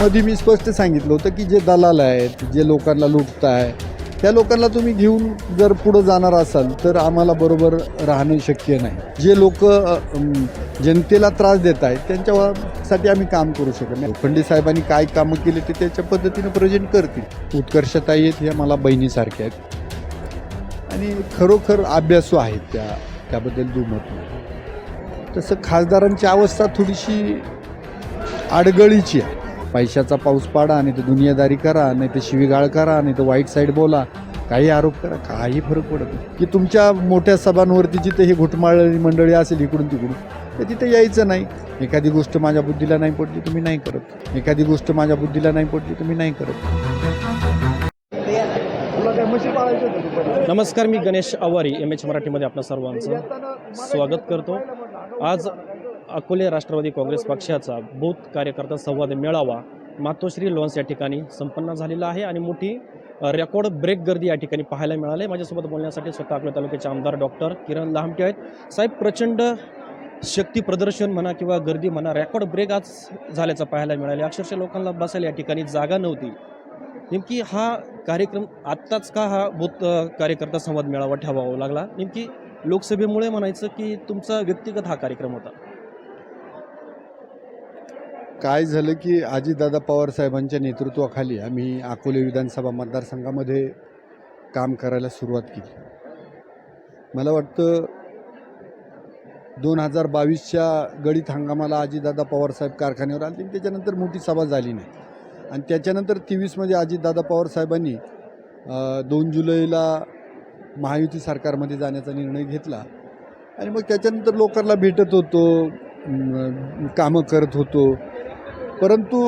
मध्ये मी स्पष्ट सांगितलं होतं की जे दलाल आहेत जे लोकांना लुटत आहे त्या लोकांना तुम्ही घेऊन जर पुढं जाणार असाल तर आम्हाला बरोबर राहणं शक्य नाही. जे लोक जनतेला त्रास देत आहेत त्यांच्यासाठी आम्ही काम करू शकत नाही. लोखंडे साहेबांनी काय कामं केली ते त्याच्या पद्धतीनं प्रेझेंट करतील. उत्कर्षता येत ह्या मला बहिणीसारख्या आहेत. आणि खरोखर अभ्यासू आहेत त्या त्याबद्दल दुमत नाही. तसं खासदारांची अवस्था थोडीशी आडगळीची आहे. पैशाचा पाऊस पाडा नाही तर दुनियादारी करा नाही तर शिवीगाळ करा नाही तर वाईट साईड बोला. काही आरोप करा काही फरक पडत नाही. की तुमच्या मोठ्या सभांवरती जिथे हे घुटमाळी मंडळी असेल इकडून तिकडून तर तिथे यायचं नाही. एखादी गोष्ट माझ्या बुद्धीला नाही पडली तुम्ही नाही करत. एखादी गोष्ट माझ्या बुद्धीला नाही पडली तुम्ही नाही करत. नमस्कार मी गणेश आवारी एम एच मराठीमध्ये आपल्या सर्वांचं स्वागत करतो. आज अकोले राष्ट्रवादी काँग्रेस पक्षाचा बूथ कार्यकर्ता संवाद मेळावा मातोश्री लॉन्स या ठिकाणी संपन्न झालेला आहे आणि मोठी रेकॉर्ड ब्रेक गर्दी या ठिकाणी पाहायला मिळाली माझ्यासोबत बोलण्यासाठी स्वतः अकोले तालुक्याचे आमदार डॉक्टर किरण लामटे आहेत. साहेब प्रचंड शक्ती प्रदर्शन म्हणा किंवा गर्दी म्हणा रेकॉर्ड ब्रेक आज झाल्याचं पाहायला मिळाले अक्षरशः लोकांना बसायला या ठिकाणी जागा नव्हती. नेमकी हा कार्यक्रम आत्ताच का हा बूथ कार्यकर्ता संवाद मेळावा ठेवावा लागला? नेमकी लोकसभेमुळे म्हणायचं की तुमचा व्यक्तिगत हा कार्यक्रम होता. काय झालं की आजीदादा पवार साहेबांच्या नेतृत्वाखाली आम्ही अकोले विधानसभा मतदारसंघामध्ये काम करायला सुरुवात केली. मला वाटतं दोन हजार बावीसच्या गळीत हंगामाला आजीदादा पवारसाहेब कारखान्यावर आले. आणि त्याच्यानंतर मोठी सभा झाली नाही. आणि त्याच्यानंतर तेवीसमध्ये अजितदादा पवारसाहेबांनी दोन जुलैला महायुती सरकारमध्ये जाण्याचा निर्णय घेतला. आणि मग त्याच्यानंतर लोकांना भेटत होतो कामं करत होतो. परंतु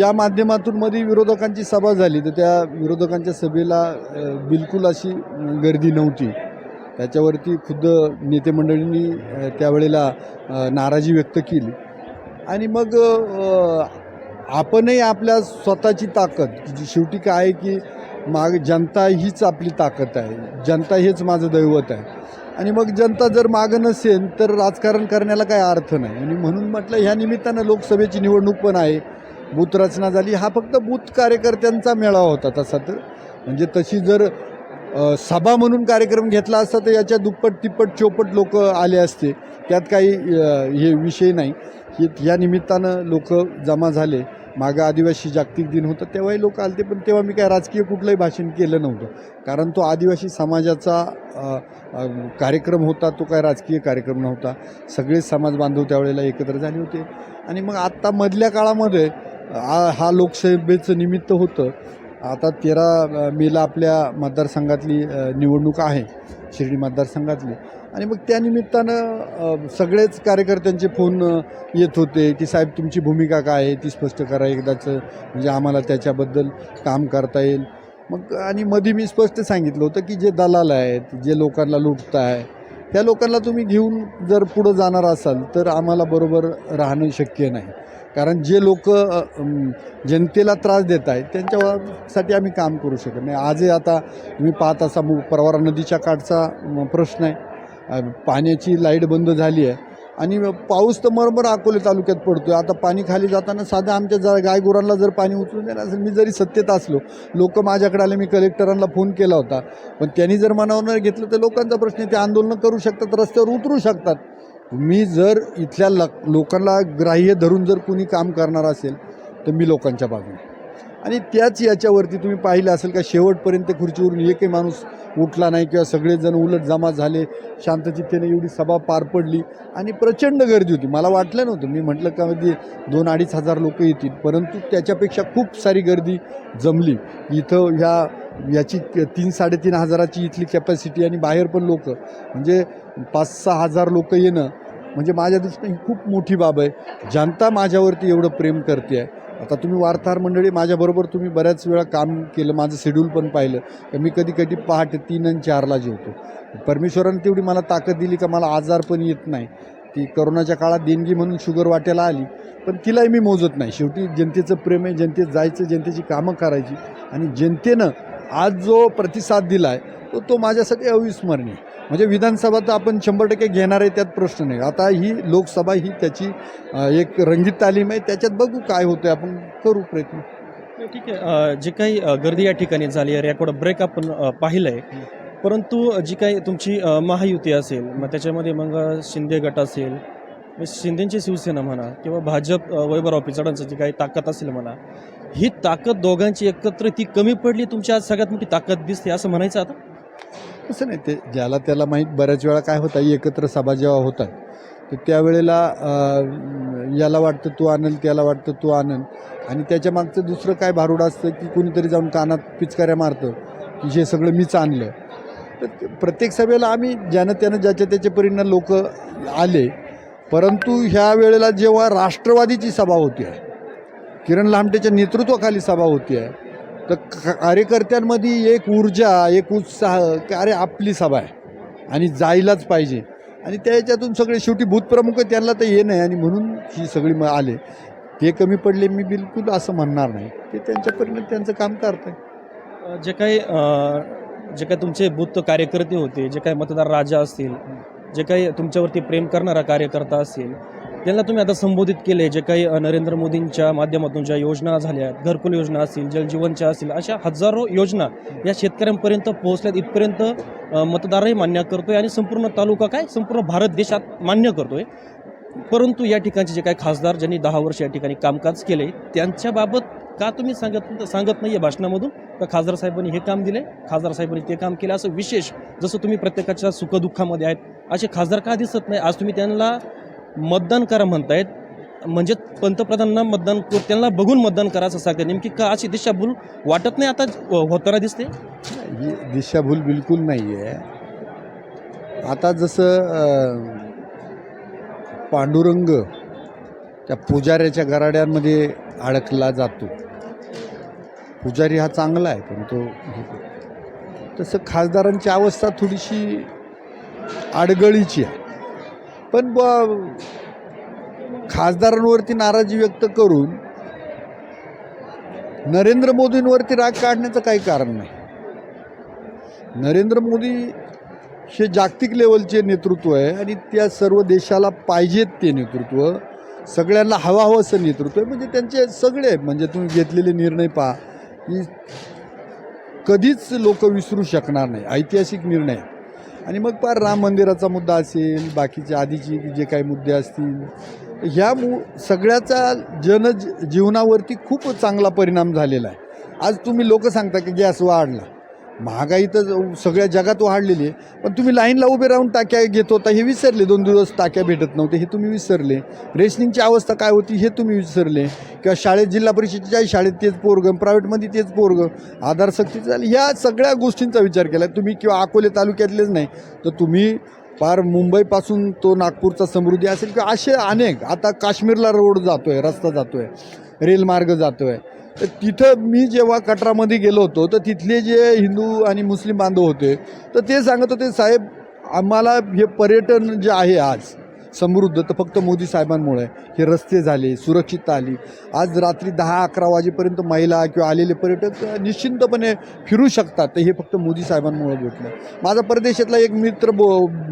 या माध्यमातून मध्ये विरोधकांची सभा झाली तर त्या विरोधकांच्या सभेला बिलकुल अशी गर्दी नव्हती. त्याच्यावरती खुद्द नेते मंडळींनी त्यावेळेला नाराजी व्यक्त केली. आणि मग आपणही आपल्या स्वतःची ताकद जी शेवटी काय आहे की माग जनता हीच आपली ताकद आहे. जनता हेच माझं दैवत आहे. आणि मग जनता जर मागं नसेल तर राजकारण करण्याला काय अर्थ नाही. आणि म्हणून म्हटलं ह्या निमित्तानं लोकसभेची निवडणूक पण आहे. बूथ रचना झाली. हा फक्त बूथ कार्यकर्त्यांचा मेळावा होता तसा तर. म्हणजे तशी जर सभा म्हणून कार्यक्रम घेतला असता तर याच्या दुप्पट तिप्पट चौपट लोक आले असते. त्यात काही हे विषय नाही. हे या निमित्तानं लोक जमा झाले. मागं आदिवासी जागतिक दिन होतं तेव्हाही लोक आलते पण तेव्हा मी काय राजकीय कुठलंही भाषण केलं नव्हतं. कारण तो आदिवासी समाजाचा कार्यक्रम होता तो काय राजकीय कार्यक्रम नव्हता. सगळे समाज बांधव त्यावेळेला एकत्र झाले होते. आणि मग आत्ता मधल्या काळामध्ये हा लोकसभेचं निमित्त होतं. आता तेरा मेला आपल्या मतदारसंघातली निवडणूक आहे. शिर्डी मतदारसंघातली. आणि मग त्यानिमित्तानं सगळेच कार्यकर्त्यांचे फोन येत होते की साहेब तुमची भूमिका काय आहे? ती स्पष्ट करा एकदाचं. म्हणजे आम्हाला त्याच्याबद्दल काम करता येईल. मग आणि मध्ये मी स्पष्ट सांगितलं होतं की जे दलाल आहेत जे लोकांना लुटत आहे त्या लोकांना तुम्ही घेऊन जर पुढं जाणार असाल तर आम्हाला बरोबर राहणं शक्य नाही. कारण जे लोक जनतेला त्रास देत आहेत त्यांच्यासाठी आम्ही काम करू शकत नाही. आजही आता तुम्ही पाहत असा मु प्रवरा नदीच्या काठचा प्रश्न आहे. पाण्याची लाइट बंद झाली आहे. आणि पाऊस तर मरमर अकोले तालुक्यात पडतो आहे आता पाणी खाली जाताना साधं आमच्या जा गायगुरांना जर पाणी उचलून देणार असेल मी जरी सत्तेत असलो लोक माझ्याकडे आले मी कलेक्टरांना फोन केला होता. पण त्यांनी जर मनावर नाही घेतलं तर लोकांचा प्रश्न आहे ते आंदोलनं करू शकतात रस्त्यावर उतरू शकतात. मी जर इथल्या लक लोकांना ग्राह्य धरून जर कुणी काम करणार असेल तर मी लोकांच्या बाजूने. आणि त्याच याच्यावरती तुम्ही पाहिलं असेल का शेवटपर्यंत खुर्चीवरून एकही माणूस उठला नाही किंवा सगळेजण उलट जमा झाले शांतचित्तेने एवढी सभा पार पडली आणि प्रचंड गर्दी होती. मला वाटलं नव्हतं. मी म्हटलं का म्हणजे दोन अडीच हजार लोक येतील परंतु त्याच्यापेक्षा खूप सारी गर्दी जमली. इथं ह्या याची तीन साडेतीन हजाराची इथली कॅपॅसिटी आणि बाहेर पण लोक. म्हणजे पाच सहा हजार लोक येणं म्हणजे माझ्या दृष्टीने ही खूप मोठी बाब आहे. जनता माझ्यावरती एवढं प्रेम करते आहे. आता तुम्ही वार्ताहर मंडळी माझ्याबरोबर तुम्ही बऱ्याच वेळा काम केलं माझं शेड्यूल पण पाहिलं. तर मी कधी कधी पहाटे तीन आणि चारला जेवतो. परमेश्वरानं तेवढी मला ताकद दिली का मला आजार पण येत नाही. ती करोनाच्या काळात देणगी म्हणून शुगर वाट्याला आली पण तिलाही मी मोजत नाही. शेवटी जनतेचं प्रेम आहे जनतेत जायचं जनतेची कामं करायची आणि जनतेनं आज जो प्रतिसाद दिला आहे तो तो माझ्यासाठी अविस्मरणीय. म्हणजे विधानसभा तर आपण शंभर टक्के घेणार आहे त्यात प्रश्न नाही. आता ही लोकसभा ही त्याची एक रंगीत तालीम आहे. त्याच्यात बघू काय होतं आपण करू प्रयत्न. ठीक आहे. जी जे काही गर्दी या ठिकाणी झाली आहे रेकॉर्ड ब्रेक आपण पाहिलं आहे परंतु जी काही तुमची महायुती असेल मग त्याच्यामध्ये मग शिंदे गट असेल शिंदेची शिवसेना म्हणा किंवा भाजप वैभव वैभवराव पिचडांचं जी काही ताकद असेल म्हणा ही ताकद दोघांची एकत्र ती कमी पडली तुमच्या आज सगळ्यात मोठी ताकद दिसते असं म्हणायचं आता? असं नाही ते ज्याला त्याला माहीत बऱ्याच वेळा काय होतं एकत्र सभा जेव्हा होतात तर त्यावेळेला याला वाटतं तू आणल त्याला वाटतं तू आणल. आणि त्याच्या मागचं दुसरं काय भारूड असतं की कुणीतरी जाऊन कानात पिचकाऱ्या मारतं की हे सगळं मीच आणलं. तर प्रत्येक सभेला आम्ही ज्यानं त्यानं ज्याच्या त्याच्या परीनं लोक आले परंतु ह्या वेळेला जेव्हा राष्ट्रवादीची सभा होती आहे किरण लामटेच्या नेतृत्वाखाली सभा होती आहे. तर कार्यकर्त्यांमध्ये एक ऊर्जा एक उत्साह की अरे आपली सभा आहे. आणि जायलाच पाहिजे. आणि त्याच्यातून सगळे शेवटी भूतप्रमुख त्यांना तर ये नाही. आणि म्हणून ही सगळी मग आले. ते कमी पडले मी बिलकुल असं म्हणणार नाही. ते त्यांच्या त्यांचं काम करत आहे जे काही जे काही तुमचे बूथ कार्यकर्ते होते जे काही मतदार राजा असतील जे काही तुमच्यावरती प्रेम करणारा कार्यकर्ता असेल त्यांना तुम्ही आता संबोधित केले जे काही नरेंद्र मोदींच्या माध्यमातून ज्या योजना झाल्या घरकुल योजना असतील जलजीवनच्या असतील अशा हजारो योजना या शेतकऱ्यांपर्यंत पोहोचल्यात इथपर्यंत मतदारही मान्य करतोय आणि संपूर्ण तालुका काय? संपूर्ण भारत देशात मान्य करतोय. परंतु या ठिकाणचे जे काही खासदार ज्यांनी दहा वर्ष या ठिकाणी कामकाज केले त्यांच्याबाबत का तुम्ही सांगत सांगत नाहीये भाषणामधून? का खासदार साहेबांनी हे काम दिले खासदार साहेबांनी ते काम केलं असं विशेष जसं तुम्ही प्रत्येकाच्या सुखदुःखामध्ये आहेत असे खासदार का दिसत नाही? आज तुम्ही त्यांना मतदान करा म्हणतायत. म्हणजे पंतप्रधानांना मतदान त्यांना बघून मतदान करा असं सांगते नेमकी का अशी दिशाभूल वाटत नाही आता? हो, होताना दिसते? ही दिशाभूल बिलकुल नाही आहे आता जसं पांडुरंग त्या पुजाऱ्याच्या गराड्यांमध्ये अडकला जातो. पुजारी हा चांगला आहे पण तो तसं खासदारांची अवस्था थोडीशी आडगळीची आहे. पण ब खासदारांवरती नाराजी व्यक्त करून नरेंद्र मोदींवरती राग काढण्याचं काही कारण नाही. नरेंद्र मोदी हे जागतिक लेवलचे नेतृत्व आहे आणि त्या सर्व देशाला पाहिजेत ते नेतृत्व. सगळ्यांना हवा हवं असं नेतृत्व आहे. म्हणजे त्यांचे सगळे म्हणजे तुम्ही घेतलेले निर्णय पहा की कधीच लोक विसरू शकणार नाही. ऐतिहासिक निर्णय. आहे. आणि मग पार राम मंदिराचा मुद्दा असेल बाकीचे आधीचे जे काही मुद्दे असतील ह्या मु सगळ्याचा जन जीवनावरती खूप चांगला परिणाम झालेला आहे. आज तुम्ही लोक सांगता की गॅस वाढला. महागाई तर सगळ्या जगात वाढलेली आहे. पण तुम्ही लाईनला उभे राहून टाक्या घेत होता हे विसरले. दोन दिवस टाक्या भेटत नव्हते हे तुम्ही विसरले. रेशनिंगची अवस्था काय होती हे तुम्ही विसरले. किंवा शाळेत जिल्हा परिषदेच्या शाळेत तेच पोरगं प्रायव्हेटमध्ये तेच पोरगं. आधार सक्तीचं झालं. ह्या सगळ्या गोष्टींचा विचार केला. तुम्ही किंवा अकोले तालुक्यातलेच नाही तर तुम्ही फार मुंबईपासून तो नागपूरचा समृद्धी असेल किंवा असे अनेक. आता काश्मीरला रोड जातो आहे रस्ता जातो आहे रेलमार्ग जातो आहे तर तिथं मी जेव्हा कटरामध्ये गेलो होतो तर तिथले जे हिंदू आणि मुस्लिम बांधव होते तर ते सांगत होते साहेब आम्हाला हे पर्यटन जे आहे आज समृद्ध तर फक्त मोदी साहेबांमुळे हे रस्ते झाले सुरक्षितता आली. आज रात्री दहा अकरा वाजेपर्यंत महिला किंवा आलेले पर्यटक निश्चिंतपणे फिरू शकतात. तर हे फक्त मोदी साहेबांमुळे भेटलं. माझा परदेशातला एक मित्र बो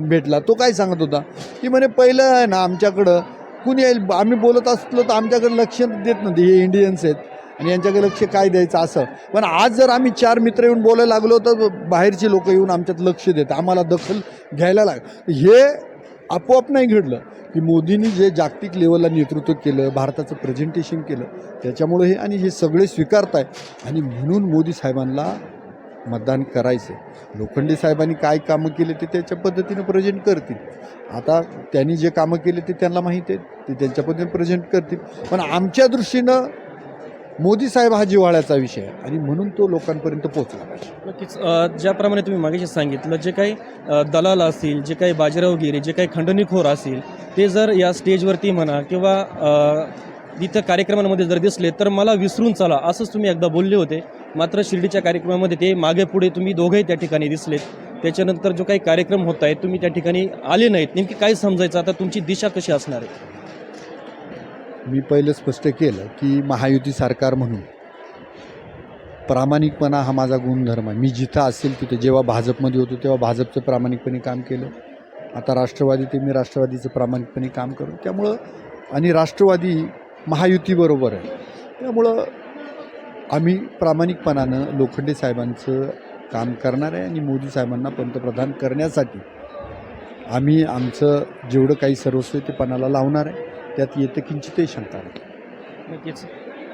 भेटला तो काय सांगत होता की म्हणे पहिलं आहे ना आमच्याकडं कुणी आम्ही बोलत असलो तर आमच्याकडे लक्ष देत नव्हते हे इंडियन्स आहेत. आणि यांच्याकडे लक्ष काय द्यायचं असं. पण आज जर आम्ही चार मित्र येऊन बोलायला लागलो तर बाहेरचे लोक येऊन आमच्यात लक्ष देत आम्हाला दखल घ्यायला लाग हे आपोआप नाही घडलं की मोदींनी जे जागतिक लेवलला नेतृत्व केलं भारताचं प्रेझेंटेशन केलं त्याच्यामुळे हे आणि हे सगळे स्वीकारत आहे आणि म्हणून मोदी साहेबांना मतदान करायचं लोखंडे साहेबांनी काय कामं केले ते त्याच्या पद्धतीनं प्रेझेंट करतील. आता त्यांनी जे कामं केले ते त्यांना माहीत आहे ते त्यांच्या पद्धतीने प्रेझेंट करतील. पण आमच्या दृष्टीनं मोदी साहेब हा जिव्हाळ्याचा विषय आहे आणि म्हणून तो लोकांपर्यंत पोहोचला पाहिजे. नक्कीच अ, ज्याप्रमाणे तुम्ही मागेशी सांगितलं जे काही अ, दलाल असतील जे काही बाजीरावगिरी जे काही खंडणीखोर असतील ते जर या स्टेजवरती म्हणा किंवा अ, इथं कार्यक्रमांमध्ये जर दिसले तर मला विसरून चला असंच तुम्ही एकदा बोलले होते. मात्र शिर्डीच्या कार्यक्रमामध्ये ते मागे पुढे तुम्ही दोघंही त्या ठिकाणी दिसलेत. त्याच्यानंतर जो काही कार्यक्रम होत आहे तुम्ही त्या ठिकाणी आले नाहीत. नेमकी काय समजायचं? आता तुमची दिशा कशी असणार आहे? मी पहिलं स्पष्ट केलं की महायुती सरकार म्हणून प्रामाणिकपणा हा माझा गुणधर्म आहे. मी जिथं असेल तिथे जेव्हा भाजपमध्ये होतो तेव्हा भाजपचं प्रामाणिकपणे काम केलं. आता राष्ट्रवादी ते मी राष्ट्रवादीचं प्रामाणिकपणे काम करू त्यामुळं आणि राष्ट्रवादी महायुतीबरोबर आहे. त्यामुळं आम्ही प्रामाणिकपणानं लोखंडे साहेबांचं काम करणार आहे आणि मोदी साहेबांना पंतप्रधान करण्यासाठी आम्ही आमचं जेवढं काही सर्वस्व ते पणाला लावणार आहे त्यात येतं किंचितही शंका नाही. नक्कीच.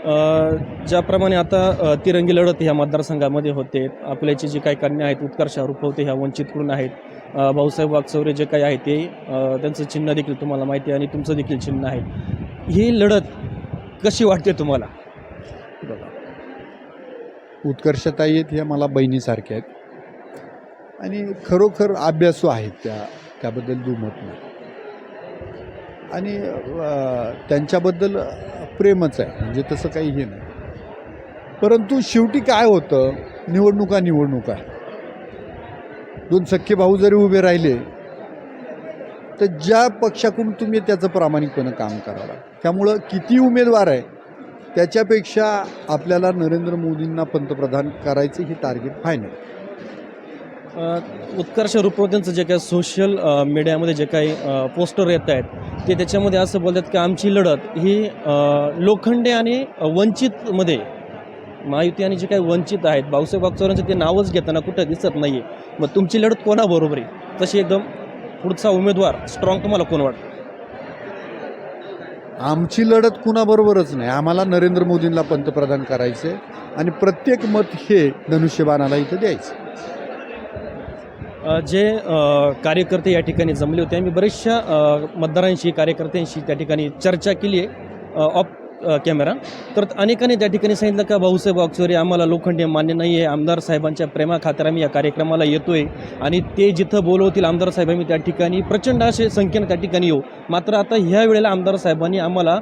अ, ज्याप्रमाणे आता अ, तिरंगी लढत ह्या मतदारसंघामध्ये होते. आपल्याचे जे काही कन्या आहेत उत्कर्ष आरोप होते ह्या वंचितकडून आहेत. अ, भाऊसाहेब वागचौरे जे काही आहे ते अ, त्यांचं चिन्ह देखील तुम्हाला माहिती आहे आणि तुमचं देखील चिन्ह आहे. ही लढत कशी वाटते तुम्हाला? बघा. उत्कर्षताई आहेत ह्या मला बहिणीसारख्या आहेत. आणि खरोखर अभ्यासू आहेत त्या त्याबद्दल दुमत नाही. आणि त्यांच्याबद्दल प्रेमच आहे म्हणजे तसं काही हे नाही. परंतु शेवटी काय होतं निवडणुका निवडणुका दोन सख्खे भाऊ जरी उभे राहिले तर ज्या पक्षाकडून तुम्ही त्याचं प्रामाणिकपणे काम करावं. त्यामुळं किती उमेदवार आहे त्याच्यापेक्षा आपल्याला नरेंद्र मोदींना पंतप्रधान करायचं हे टार्गेट फायनल उत्कर्ष रुपवतेंचं जे काही सोशल मीडियामध्ये जे काही पोस्टर येत आहेत ते त्याच्यामध्ये असं बोलतात की आमची लढत ही लोखंडे आणि वंचितमध्ये महायुती आणि जे काही वंचित आहेत भाऊसाहेब वागचौऱ्यांचं ते नावच घेताना कुठं दिसत नाही आहे मग तुमची लढत कोणाबरोबर आहे? तशी एकदम पुढचा उमेदवार स्ट्रॉंग तुम्हाला कोण वाटतं? आमची लढत कुणाबरोबरच नाही. आम्हाला नरेंद्र मोदींना पंतप्रधान करायचे आणि प्रत्येक मत हे धनुष्यबाणाला इथं द्यायचं जे कार्यकर्ते या ठिकाणी जमले होते आम्ही बरेचशा मतदारांशी कार्यकर्त्यांशी त्या ठिकाणी चर्चा केली आहे. Off camera. तर अनेकांनी त्या ठिकाणी सांगितलं का भाऊसाहेब वागचोरे आम्हाला लोखंडे मान्य नाही आहे आमदार साहेबांच्या प्रेमाखातर आम्ही या कार्यक्रमाला येतो आहे आणि ते जिथं बोलवतील आमदार साहेब आम्ही त्या ठिकाणी प्रचंड असे संख्येनं त्या ठिकाणी येऊ. मात्र आता ह्या वेळेला आमदार साहेबांनी आम्हाला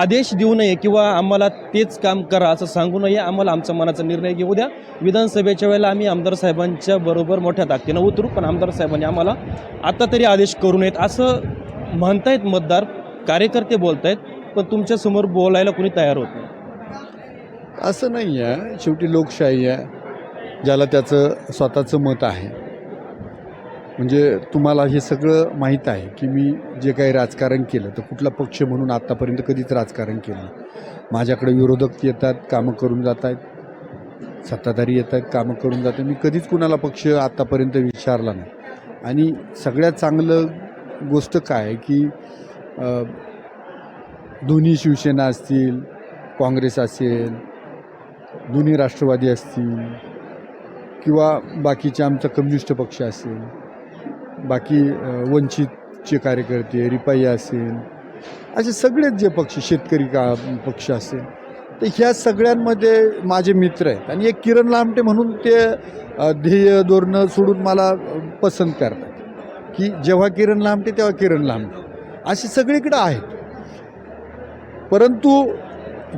आदेश देऊ नये किंवा आम्हाला तेच काम करा असं सांगू नये आम्हाला आमचा मनाचा निर्णय घेऊ द्या. विधानसभेच्या वेळेला आम्ही आमदार साहेबांच्या बरोबर मोठ्या ताकदीनं उतरू पण आमदार साहेबांनी आम्हाला आता तरी आदेश करू नयेत. असं म्हणतायत मतदार कार्यकर्ते बोलत आहेत पण तुमच्यासमोर बोलायला कोणी तयार होत नाही. असं नाही आहे. शेवटी लोकशाही आहे ज्याला त्याचं स्वतःचं मत आहे. म्हणजे तुम्हाला हे सगळं माहीत आहे की मी जे काही राजकारण केलं तर कुठला पक्ष म्हणून आत्तापर्यंत कधीच राजकारण केलं माझ्याकडे विरोधक येतात कामं करून जात आहेत. सत्ताधारी येत आहेत कामं करून जात आहेत. मी कधीच कुणाला पक्ष आत्तापर्यंत विचारला नाही. आणि सगळ्यात चांगलं गोष्ट काय आहे की दोन्ही शिवसेना असतील काँग्रेस असेल दोन्ही राष्ट्रवादी असतील किंवा बाकीचे आमचा कम्युनिस्ट पक्ष असेल बाकी वंचितचे कार्यकर्ते रिपाई असेल असे सगळेच जे पक्ष शेतकरी का पक्ष असेल तर ह्या सगळ्यांमध्ये माझे मित्र आहेत. आणि एक किरण लामटे म्हणून ते ध्येय धोरणं सोडून मला पसंत करतात. की जेव्हा किरण लामटे तेव्हा किरण लामटे. असे सगळीकडं आहेत. परंतु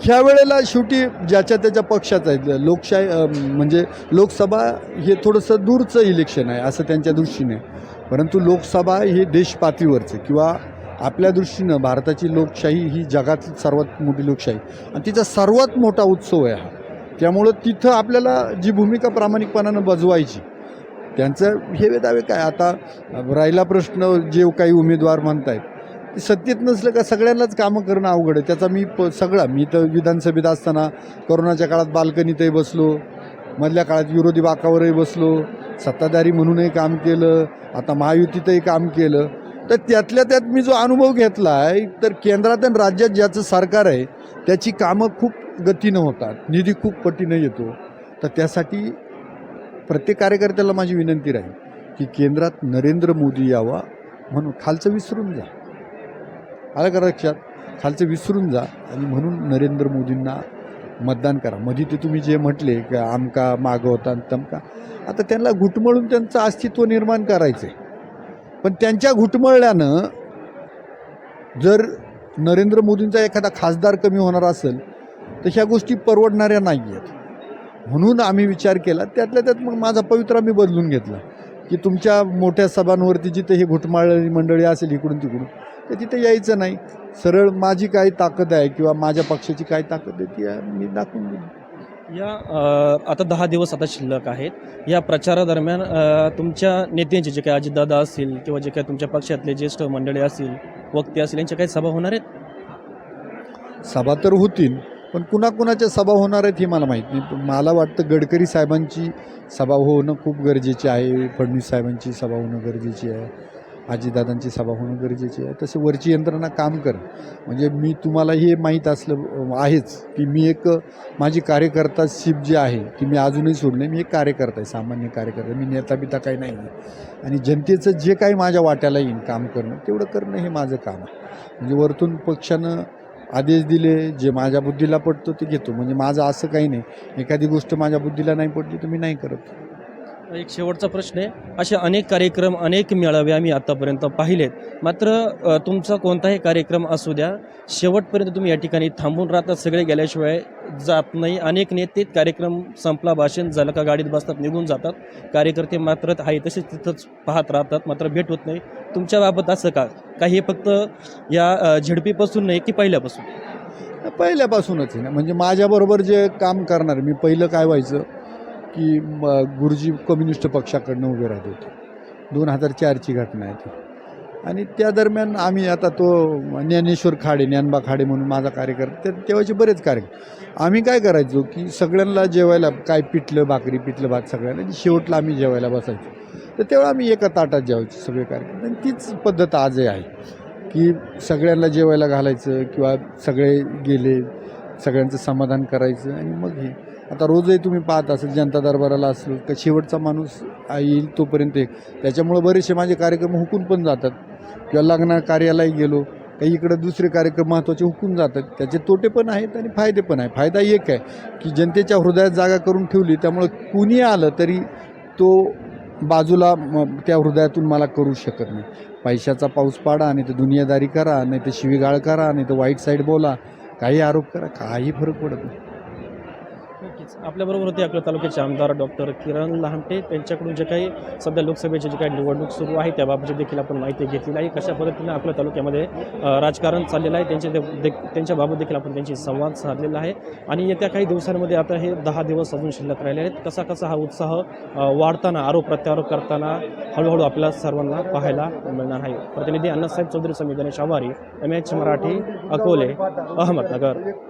ह्या वेळेला शेवटी ज्याच्या त्याच्या पक्षाचं आहे लोकशाही म्हणजे लोकसभा हे थोडंसं दूरचं इलेक्शन आहे असं त्यांच्या दृष्टीने. परंतु लोकसभा हे देश पातळीवरचं किंवा आपल्या दृष्टीनं भारताची लोकशाही ही जगातली सर्वात मोठी लोकशाही. आणि तिचा सर्वात मोठा उत्सव आहे हा. त्यामुळं तिथं आपल्याला जी भूमिका प्रामाणिकपणानं बजवायची त्यांचं हे दावे काय? आता राहिला प्रश्न जे काही उमेदवार म्हणत आहेत सत्तेत नसलं का सगळ्यांनाच कामं करणं अवघड आहे. त्याचा मी प सगळा मी तर विधानसभेत असताना कोरोनाच्या काळात बाल्कनीतही बसलो मधल्या काळात विरोधी बाकावरही बसलो सत्ताधारी म्हणूनही काम केलं आता महायुतीतही काम केलं. तर त्यातल्या त्यात मी जो अनुभव घेतला आहे तर केंद्रात आणि राज्यात ज्याचं सरकार आहे त्याची कामं खूप गतीनं होतात निधी खूप पटीनं येतो. तर त्यासाठी प्रत्येक कार्यकर्त्याला माझी विनंती राहील की केंद्रात नरेंद्र मोदी यावा म्हणून खालचं विसरून जा. आलं का लक्षात. खालचं विसरून जा आणि म्हणून नरेंद्र मोदींना मतदान करा. मध्ये ते तुम्ही जे म्हटले की आमका मागं होता आणि तमका आता त्यांना घुटमळून त्यांचं अस्तित्व निर्माण करायचं आहे पण त्यांच्या घुटमळल्यानं जर नरेंद्र मोदींचा एखादा खासदार कमी होणार असेल तर ह्या गोष्टी परवडणाऱ्या नाही आहेत म्हणून आम्ही विचार केला. त्यातल्या त्यात मग माझा पवित्रा मी बदलून घेतला की तुमच्या मोठ्या सभांवरती जिथे हे घुटमाळलेली मंडळी असेल इकडून तिकडून तर तिथे यायचं नाही. सरळ माझी काय ताकद आहे किंवा माझ्या पक्षाची काय ताकद आहे ती मी दाखवून दिली या अ, आता दहा दिवस आता शिल्लक आहेत. या प्रचारादरम्यान अ, तुमच्या नेत्यांचे जे काही अजितदादा असतील किंवा जे काही तुमच्या पक्षातले ज्येष्ठ मंडळी असतील वक्ते असतील यांच्या काही सभा होणार आहेत? सभा तर होतील पण कुणाकुणाच्या सभा होणार आहेत हे मला माहीत नाही. पण मला वाटतं गडकरी साहेबांची सभा होणं खूप गरजेचे आहे फडणवीस साहेबांची सभा होणं गरजेची आहे. आजीदादांची सभा होणं गरजेची आहे. तसे वरची यंत्रणा काम कर. म्हणजे मी तुम्हाला हे माहीत असलं आहेच की मी एक माझी कार्यकर्ता शिप जी आहे ती मी अजूनही सोडले मी एक कार्यकर्ता आहे सामान्य कार्यकर्ता मी नेता बिता काही नाही आहे. आणि जनतेचं जे काही माझ्या वाट्याला येईल काम करणं तेवढं करणं हे माझं काम आहे. म्हणजे वरतून पक्षानं आदेश दिले जे माझ्या बुद्धीला पडतो ते घेतो. म्हणजे माझं असं काही नाही. एखादी गोष्ट माझ्या बुद्धीला नाही पडली तर मी नाही करत. एक शेवटचा प्रश्न आहे. असे अनेक कार्यक्रम अनेक मेळावे आम्ही आतापर्यंत पाहिलेत. मात्र तुमचा कोणताही कार्यक्रम असू द्या शेवटपर्यंत तुम्ही या ठिकाणी थांबून राहतात सगळे गेल्याशिवाय जात नाही. अनेक नेते कार्यक्रम संपला भाषण झालं का गाडीत बसतात निघून जातात. कार्यकर्ते मात्र आहे तसेच तिथंच पाहत राहतात. मात्र भेट होत नाही. तुमच्याबाबत असं का? काही हे फक्त या अ, झेडपीपासून नाही की पहिल्यापासून? पहिल्यापासूनच आहे ना. म्हणजे माझ्याबरोबर जे काम करणार मी पहिलं काय व्हायचं? की गुरुजी कम्युनिस्ट पक्षाकडनं उभे राहत होते. दोन हजार चारची घटना आहे ती. आणि त्या दरम्यान आम्ही आता तो ज्ञानेश्वर खाडे ज्ञानबा खाडे म्हणून माझा कार्यकर्ता ते तेव्हाचे बरेच कार्यक्रम आम्ही काय करायचो की सगळ्यांना जेवायला काय पिठलं भाकरी पिठलं भात सगळ्यांना शेवटला आम्ही जेवायला बसायचो. तर तेव्हा आम्ही एका ताटात जेवायचो सगळे कार्यक्रम आणि तीच पद्धत आजही आहे की सगळ्यांना जेवायला घालायचं किंवा सगळे गेले सगळ्यांचं समाधान करायचं आणि मग हे. आता रोजही तुम्ही पाहत असेल जनता दरबाराला असेल का शेवटचा माणूस येईल तोपर्यंत एक. त्याच्यामुळं बरेचसे माझे कार्यक्रम हुकून पण जातात. किंवा लग्न कार्यालाही गेलो काही इकडं दुसरे कार्यक्रम महत्त्वाचे हुकून जातात. त्याचे तोटे पण आहेत आणि फायदे पण आहे फायदा एक आहे की जनतेच्या हृदयात जागा करून ठेवली त्यामुळं कुणी आलं तरी तो बाजूला त्या हृदयातून मला करू शकत नाही. पैशाचा पाऊस पाडा नाही तर दुनियादारी करा नाही तर शिवीगाळ करा नाही तर वाईट साईड बोला. काही आरोप करा काही फरक पडत नाही. नक्कीच आपल्याबरोबर होते अकोला तालुक्याचे आमदार डॉक्टर किरण लहामटे त्यांच्याकडून जे काही सध्या लोकसभेची जी काही निवडणूक सुरू आहे त्याबाबतची देखील आपण माहिती घेतलेली आहे. कशा पद्धतीने अकोला तालुक्यामध्ये राजकारण चाललेलं आहे त्यांच्या दे- त्यांच्याबाबत देखील आपण त्यांची संवाद साधलेला आहे. आणि येत्या काही दिवसांमध्ये आता हे दहा दिवस अजून शिल्लक राहिले आहेत. कसा कसा हा उत्साह वाढताना आरोप प्रत्यारोप करताना हळूहळू आपल्या सर्वांना पाहायला मिळणार आहे. प्रतिनिधी अण्णासाहेब चौधरी समिती गणेश आवारी एम एच मराठी अकोले अहमदनगर.